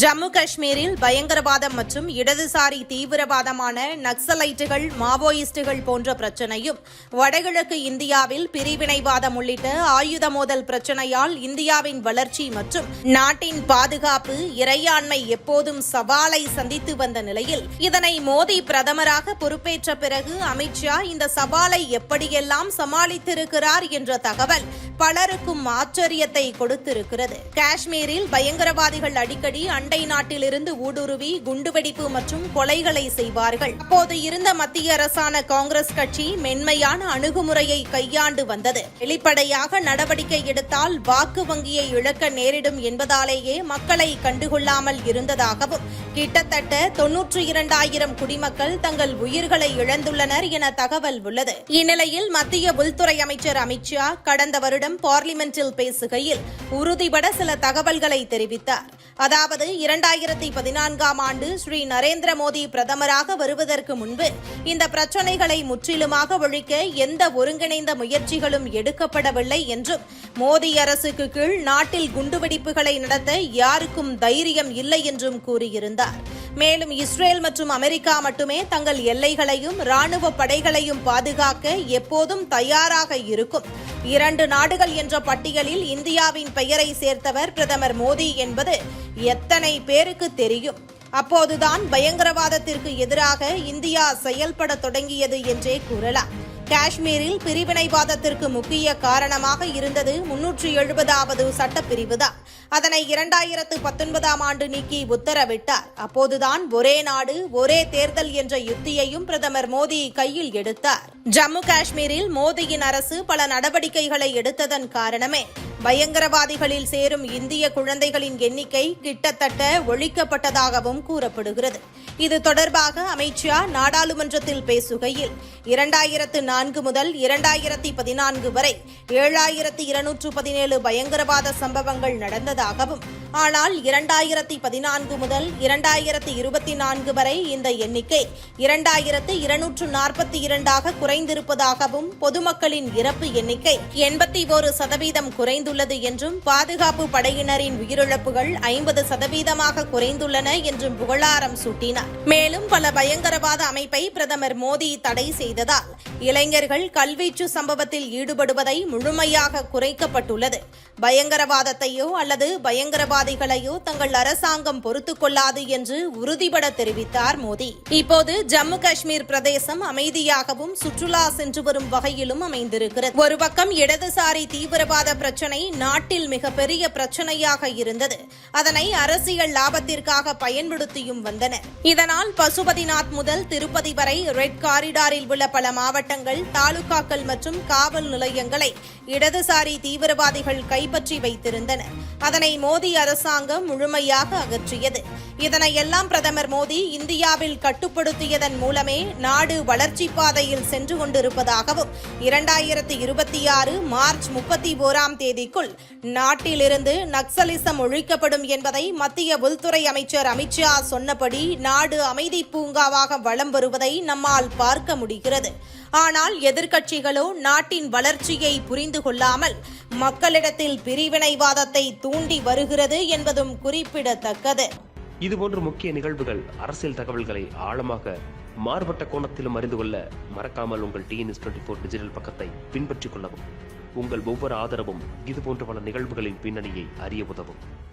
ஜம்மு காஷ்மீரில் பயங்கரவாதம் மற்றும் இடதுசாரி தீவிரவாதமான நக்சலைட்டுகள் மாவோயிஸ்டுகள் போன்ற பிரச்சனையும் வடகிழக்கு இந்தியாவில் பிரிவினைவாதம் உள்ளிட்ட ஆயுத மோதல் பிரச்சனையால் இந்தியாவின் வளர்ச்சி மற்றும் நாட்டின் பாதுகாப்பு இறையாண்மை எப்போதும் சவாலை சந்தித்து வந்த நிலையில் இதனை மோடி பிரதமராக பொறுப்பேற்ற பிறகு அமித்ஷா இந்த சவாலை எப்படியெல்லாம் சமாளித்திருக்கிறார் என்ற தகவல் பலருக்கும் ஆச்சரியத்தை கொடுத்திருக்கிறது. காஷ்மீரில் பயங்கரவாதிகள் அடிக்கடி அண்டை அண்டை நாட்டிலிருந்து ஊடுருவி குண்டுவெடிப்பு மற்றும் கொலைகளை செய்வார்கள். அப்போது இருந்த மத்திய அரசான காங்கிரஸ் கட்சி மென்மையான அணுகுமுறையை கையாண்டு வந்தது. வெளிப்படையாக நடவடிக்கை எடுத்தால் வாக்கு வங்கியை இழக்க நேரிடும் என்பதாலேயே மக்களை கண்டுகொள்ளாமல் இருந்ததாகவும் கிட்டத்தட்ட தொன்னூற்றி இரண்டாயிரம் குடிமக்கள் தங்கள் உயிர்களை இழந்துள்ளனர் என தகவல் உள்ளது. இந்நிலையில் மத்திய உள்துறை அமைச்சர் அமித்ஷா கடந்த வருடம் பார்லிமெண்டில் பேசுகையில் உறுதிபட சில தகவல்களை தெரிவித்தார். அதாவது இரண்டாயிரத்தி பதினான்காம் ஆண்டு ஸ்ரீ நரேந்திர மோடி பிரதமராக வருவதற்கு முன்பு இந்த பிரச்சனைகளை முற்றிலுமாக ஒழிக்க எந்த ஒருங்கிணைந்த முயற்சிகளும் எடுக்கப்படவில்லை என்றும் மோடி அரசுக்கு கீழ் நாட்டில் குண்டுவெடிப்புகளை நடத்த யாருக்கும் தைரியம் இல்லை என்றும் கூறியிருந்தார். மேலும் இஸ்ரேல் மற்றும் அமெரிக்கா மட்டுமே தங்கள் எல்லைகளையும் ராணுவ படைகளையும் பாதுகாக்க எப்போதும் தயாராக இருக்கும். இரண்டு நாடுகள் என்ற பட்டியலில் இந்தியாவின் பெயரை சேர்த்தவர் பிரதமர் மோடி என்பது எத்தனை பேருக்கு தெரியும்? அப்போதுதான் பயங்கரவாதத்திற்கு எதிராக இந்தியா செயல்பட தொடங்கியது என்றே கூறலாம். காஷ்மீரில் பிரிவினைவாதத்திற்கு முக்கிய காரணமாக இருந்தது முன்னூற்றி எழுபதாவது சட்டப்பிரிவுதான் அதனை இரண்டாயிரத்து பத்தொன்பதாம் ஆண்டு நீக்கி உத்தரவிட்டார். அப்போதுதான் ஒரே நாடு ஒரே தேர்தல் என்ற யுத்தியையும் பிரதமர் மோடி கையில் எடுத்தார். ஜம்மு காஷ்மீரில் மோடியின் அரசு பல நடவடிக்கைகளை எடுத்ததன் காரணமே. பயங்கரவாதிகளில் சேரும் இந்திய குழந்தைகளின் எண்ணிக்கை கிட்டத்தட்ட ஒழிக்கப்பட்டதாகவும் கூறப்படுகிறது. இது தொடர்பாக அமித்ஷா நாடாளுமன்றத்தில் பேசுகையில் இரண்டாயிரத்து நான்கு முதல் இரண்டாயிரத்தி பதினான்கு வரை ஏழாயிரத்து இருநூற்று பதினேழு பயங்கரவாத சம்பவங்கள் நடந்ததாகவும் ஆனால் இரண்டாயிரத்தி பதினான்கு முதல் இரண்டாயிரத்தி இருபத்தி நான்கு வரை இந்த எண்ணிக்கை இரண்டாயிரத்து இருநூற்று நாற்பத்தி இரண்டாக குறைந்திருப்பதாகவும் பொதுமக்களின் இறப்பு எண்ணிக்கை எண்பத்தி ஒரு சதவீதம் குறைந்துள்ளது என்றும் பாதுகாப்பு படையினரின் உயிரிழப்புகள் ஐம்பது சதவீதமாக குறைந்துள்ளன என்றும் புகழாரம் சூட்டினார். மேலும் பல பயங்கரவாத அமைப்பை பிரதமர் மோடி தடை செய்ததால் இளைஞர்கள் கல்வீச்சு சம்பவத்தில் ஈடுபடுவதை முழுமையாக குறைக்கப்பட்டுள்ளது. பயங்கரவாதத்தையோ அல்லது பயங்கரவாத தீவிரவாதிகளையோ தங்கள் அரசாங்கம் பொறுத்துக் கொள்ளாது என்று உறுதிபட தெரிவித்தார் மோடி. இப்போது ஜம்மு காஷ்மீர் பிரதேசம் அமைதியாகவும் சுற்றுலா சென்று வரும் வகையிலும் அமைந்திருக்கிறது. ஒரு பக்கம் இடதுசாரி தீவிரவாத பிரச்சினை நாட்டில் மிகப்பெரிய பிரச்சனையாக இருந்தது. அதனை அரசியல் லாபத்திற்காக பயன்படுத்தியும் வந்தனர். இதனால் பசுபதிநாத் முதல் திருப்பதி வரை ரெட் காரிடாரில் உள்ள பல மாவட்டங்கள் தாலுகாக்கள் மற்றும் காவல் நிலையங்களை இடதுசாரி தீவிரவாதிகள் கைப்பற்றி வைத்திருந்தனர். அதனை மோடி அரசாங்கம் முழுமையாக அகற்றியது. இதனையெல்லாம் பிரதமர் மோடி இந்தியாவில் கட்டுப்படுத்தியதன் மூலமே நாடு வளர்ச்சி பாதையில் சென்று கொண்டிருப்பதாகவும் இரண்டாயிரத்தி இருபத்தி ஆறு மார்ச் முப்பத்தி ஓராம் தேதிக்குள் நாட்டிலிருந்து நக்சலிசம் ஒழிக்கப்படும் என்பதை மத்திய உள்துறை அமைச்சர் அமித்ஷா சொன்னபடி நாடு அமைதி பூங்காவாக வலம் வருவதை நம்மால் பார்க்க முடிகிறது. ஆனால் எதிர்க்கட்சிகளோ நாட்டின் வளர்ச்சியை புரிந்து கொள்ளாமல் மக்களிடத்தில் பிரிவினைவாதத்தை தூண்டி வருகிறது என்பதும் குறிப்பிடத்தக்கது. இதுபோன்ற முக்கிய நிகழ்வுகள் அரசியல் தகவல்களை ஆழமாக மாறுபட்ட கோணத்திலும் அறிந்து கொள்ள மறக்காமல் உங்கள் டிஎன்எஸ் டுவெண்ட்டி ஃபோர் டிஜிட்டல் பக்கத்தை பின்பற்றிக் கொள்ளவும். உங்கள் ஒவ்வொரு ஆதரவும் இதுபோன்ற பல நிகழ்வுகளின் பின்னணியை அறிய உதவும்.